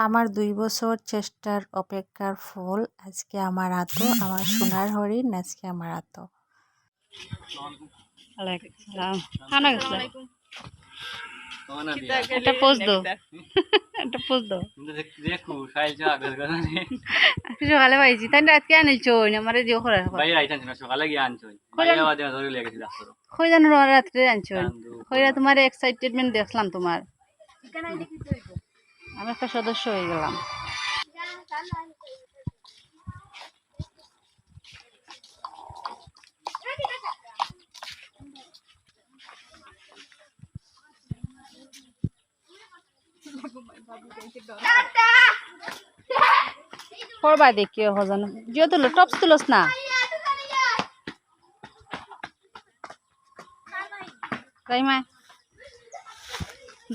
আমার দুই বছর চেষ্টার অপেক্ষার ফল আজকে আমার হাতো আমার সোনার হরিণ আজকে আমার একটা পোজ দো একটা পোজ দো পাইছি। তাই সকালে গিয়ে আনছো রাত্রে আনছো তোমার এক্সাইটেডমেন্ট দেখলাম তোমার। আমি একটা সদস্য হয়ে গেলাম। করবা দেখি হজন জিও তুলো, টপস তুলস না। তাই মা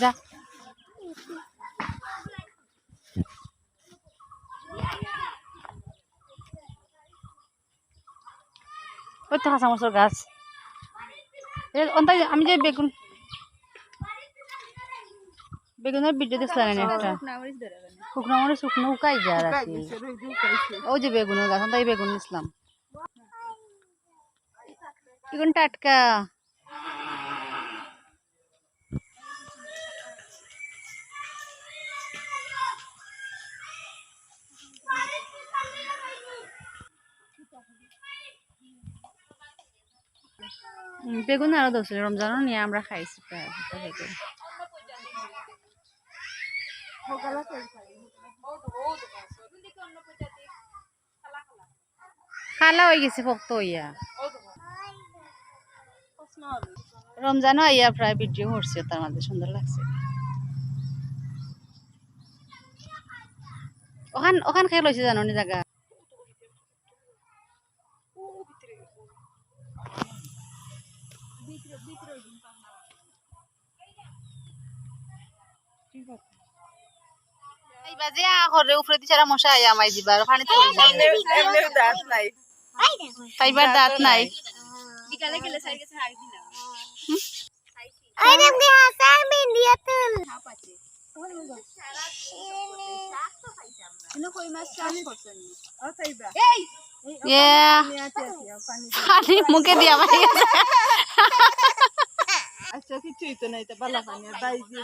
যা। ওই তো হাসা মশার গাছ। আমি যে বেগুন বেগুনের ভিডিও দেখছিলাম একটা। শুকনো মরিচ, শুকনো উকাই যা ওই যে বেগুনের গাছ তাই বেগুন নিছিলাম। টাটকা। বেগুন আরও দছিল রমজানও নিয়ে আমরা খাইছি প্রায় খালা হয়ে গেছে, ভক্ত হইয়া। রমজানও আইয়া প্রায় ভিডিও করছে, তার মধ্যে সুন্দর লাগছে। ওখান ওখান খেয়ে লইছে জানো নি জায়গা। এইবা যে আহরে উপরে দিছারা মশা আইয়া আমাই দিবার পানি তো পাইবার দাঁত নাই। পানি মুখে দিয়া গেছে আচ্ছা কিছুই তো নাই তা বালা পানি বাই দিয়ে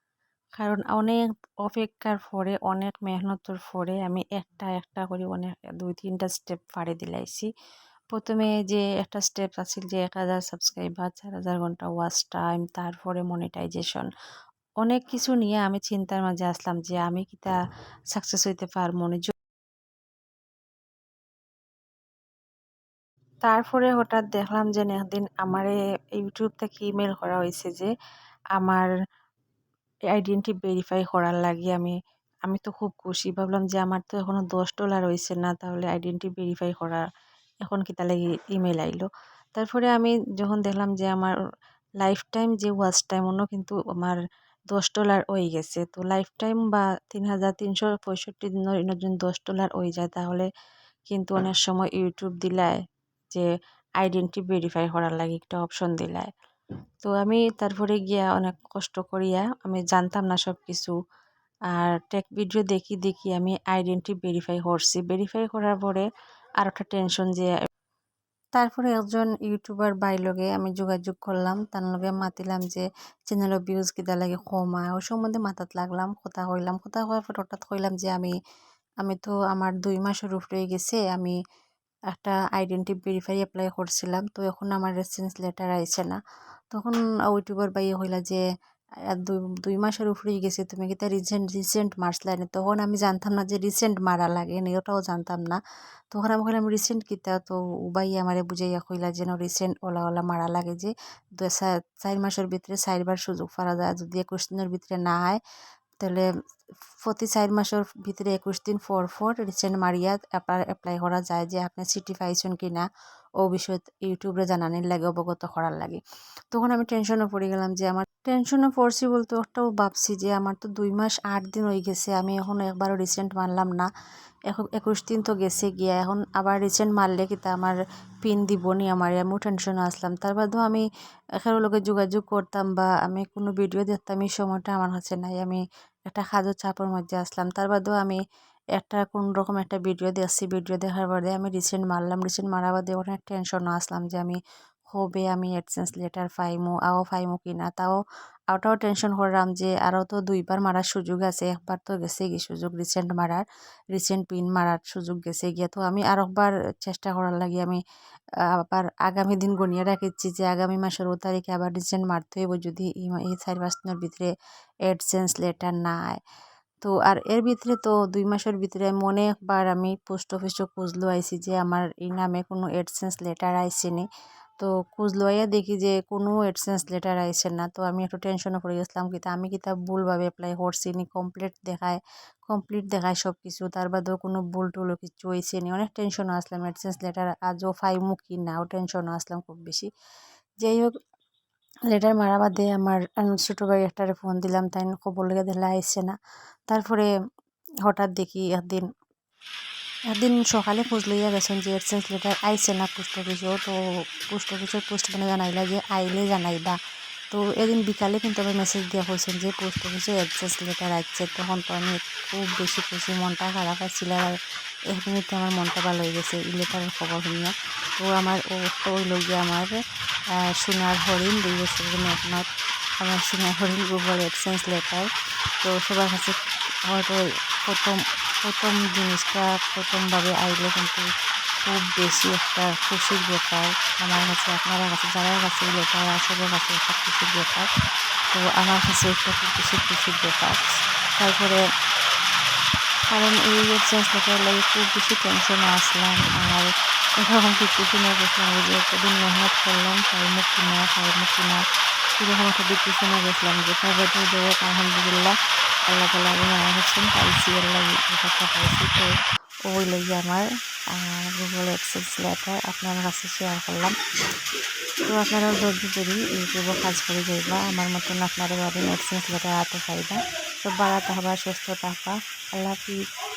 কারণ অনেক অপেক্ষার পরে, অনেক মেহনতর পরে আমি একটা একটা করে অনেক দুই, তিনটা স্টেপ পাড়ে দিলাইছি। প্রথমে যে একটা স্টেপ আছিল যে এক হাজার সাবস্ক্রাইবার চার হাজার ঘণ্টা ওয়াচ টাইম তারপরে মনিটাইজেশন অনেক কিছু নিয়ে আমি চিন্তার মাঝে আসলাম যে আমি কি তা সাকসেস হইতে পারব তারপরে হঠাৎ দেখলাম যে একদিন আমারে ইউটিউব থেকে ইমেল করা হয়েছে যে, আমার আইডেন্টি ভেরিফাই করার লাগে আমি আমি তো খুব খুশি। ভাবলাম যে আমার তো এখনও দশ ডলার হয়েছে না, তাহলে আইডেন্টি ভেরিফাই করা এখন কি তাহলে ইমেল আইলো। তারপরে আমি যখন দেখলাম যে আমার লাইফ টাইম যে ওয়াচ টাইম অন্য কিন্তু আমার দশ ডলার হয়ে গেছে। তো লাইফ টাইম বা তিন হাজার তিনশো পঁয়ষট্টি দিনের জন্য দশ ডলার হয়ে যায়, তাহলে কিন্তু অনেক সময় ইউটিউব দিলায় যে আইডেন্টি ভেরিফাই করার লাগে একটা অপশন দিলায়। তো আমি তারপরে গিয়া অনেক কষ্ট করিয়া আমি জানতাম না সব কিছু আর টেক ভিডিও দেখি দেখি আমি আইডেন্টি ভেরিফাই করছি। ভেরিফাই করার পরে আর একটা টেনশন যে তারপরে একজন ইউটিউবার বাই লগে আমি যোগাযোগ করলাম। তার লগে মাতিলাম যে চ্যানেল ভিউজ কিতা লাগে কমা? ওই সম্বন্ধে মাথাত লাগলাম, কথা কইলাম। কথা কওয়ার পর হঠাৎ কইলাম যে, আমি আমি তো আমার দুই মাসের উপরে গেছে। আমি একটা আইডেন্টি ভেরিফাই অ্যাপ্লাই করছিলাম। তো এখন আমার রেসপন্স লেটার আইছে না। তখন ইউটিউবার বাইয়ে হইলা যে দুই দুই মাসের উপরেই গেছে, তুমি কি তা রিসেন্ট রিসেন্ট মারছিলা তখন আমি জানতাম না যে রিসেন্ট মারা লাগে না, ওটাও জানতাম না। তখন আমি কইলাম রিসেন্ট কিতা তো? উবাই আমারে বুঝাইয়া কইলা যেন রিসেন্ট ওলা ওলা মারা লাগে যে চার মাসের ভিতরে চারবার সুযোগ পাওয়া যায়। যদি একুশ দিনের ভিতরে না হয় তাহলে প্রতি চার মাসের ভিতরে একুশ দিন পর পর রিসেন্ট মারিয়া এপ্লাই করা যায় যে আপনি সিটি পাইছেন কি না ও বিষয়ে ইউটিউবে জানানোর লাগে, অবগত করার লাগে। তখন আমি টেনশনে পড়ে গেলাম যে আমার টেনশনে পড়ছি বলতে একটাও ভাবছি যে আমার তো দুই মাস আট দিন হয়ে গেছে, আমি এখন একবারও রিসেন্ট মারলাম না। এখন একুশ দিন তো গেছে গিয়া, এখন আবার রিসেন্ট মারলে কি তা আমার পিন দিবনি আমার আমিও টেনশনে আসলাম। তার বাদেও আমি এখানে লোকে যোগাযোগ করতাম বা আমি কোনো ভিডিও দেখতাম, এই সময়টা আমার কাছে নাই। আমি একটা খাদ্য চাপের মধ্যে আসলাম। তার বাদেও আমি একটা কোন রকম একটা ভিডিও দেখছি ভিডিও দেখার বাদে আমি রিসেন্ট মারলাম। রিসেন্ট মারা বাদে অনেক টেনশনও আসলাম যে আমি হবে, আমি অ্যাডসেন্স লেটার পাইমু, আও পাইমু কি না তাও ওটাও টেনশন করলাম যে আরও তো দুইবার মারার সুযোগ আছে, একবার তো গেছে কি সুযোগ রিসেন্ট মারার রিসেন্ট পিন মারার সুযোগ গেছে গিয়া। তো আমি আর একবার চেষ্টা করার লাগে, আমি আবার আগামী দিন গনিয়ে রাখিচ্ছি যে আগামী মাসের ও তারিখে আবার রিসেন্ট মারতে হইব যদি এই চার পাঁচ দিনের ভিতরে অ্যাডসেন্স লেটার না আয় তো আর এর ভিতরে তো দুই মাসের ভিতরে আমি অনেকবার আমি পোস্ট অফিসও খুঁজলো আইছি যে আমার এই নামে কোনো এডসেন্স লেটার আইসেনি তো আইয়া দেখি যে কোনো এডসেন্স লেটার আইসে না। তো আমি একটু টেনশনে পড়ে গেছিলাম কি আমি কি তা ভুলভাবে অ্যাপ্লাই করছি নি? কমপ্লিট দেখায় কমপ্লিট দেখায় সব কিছু তার বাদেও কোনো ভুল টুলও কিছু হয়েছে নি। অনেক টেনশনও আসলাম এডসেন্স লেটার আজও পাইমু কি না, ও টেনশনও আসলাম খুব বেশি। যাই হোক লেটার মারা বাদে আমার আমি ছোটো ভাই একটারে ফোন দিলাম, তাই খবর লেগে দিলে আইসে না। তারপরে হঠাৎ দেখি একদিন একদিন সকালে খোঁজ লইয়া গেছেন যে এডসেন্স লেটার আইসে না পোস্ট অফিসেও তো পোস্ট অফিসের পোস্ট মানে জানাইলা যে আইলে জানাইবা। তো এদিন বিকালে কিন্তু আমি মেসেজ দেওয়া হয়েছেন যে পোস্ট অফিসে এডসেন্স লেটার আসছে তখন তো আমি খুব বেশি খুশি, মনটা খারাপ আসছিল আর এক মিনিটে আমার মনটা ভালো হয়ে গেছে, এই লেটারের খবর শুনিয়া। তো আমার ও তো ওই লোক আমার সোনার হরিণ, দুই বছরের মেঘনাথ আমার হরিণ গুগল এডসেন্স লেটার তো সবার কাছে হয়তো প্রথম প্রথম জিনিসটা প্রথমভাবে আইলে কিন্তু খুব বেশি একটা খুশির ব্যাপার। আমার কাছে আপনার কাছে যারা কাছে লেটার আসলে কাছে একটা খুশির ব্যাপার। তো আমার কাছে একটা খুব বেশি খুশির ব্যাপার। তারপরে, কারণ এই এক্সারসাইজ লেটার লাগে খুব বেশি টেনশনে আসলাম। আর এরকম কিছু শুনে গেছিলাম যে একদিন মেহনত করলাম খাইমুখ কিনা খাইমুখ কিনা এরকম একটা ডিপ্রেশনে গেছিলাম, যে খাবার দেবো আলহামদুলিল্লাহ। আল্লাহ তালা আমি মারা গেছেন পাইছি, আল্লাহ ব্যাপারটা পাইছি। তো ওই লেগে আমার গুগল এক্সেস লেটার আপনার কাছে শেয়ার করলাম। তো আপনারাও ধৈর্য ধরি ইউটিউবে কাজ করে যাইবা আমার মতন আপনারা ভাবেন এক্সেন্স লেটার হাতে পাইবা তো বাড়াতে হবা, সুস্থ থাকবা। আল্লাহ হাফিজ।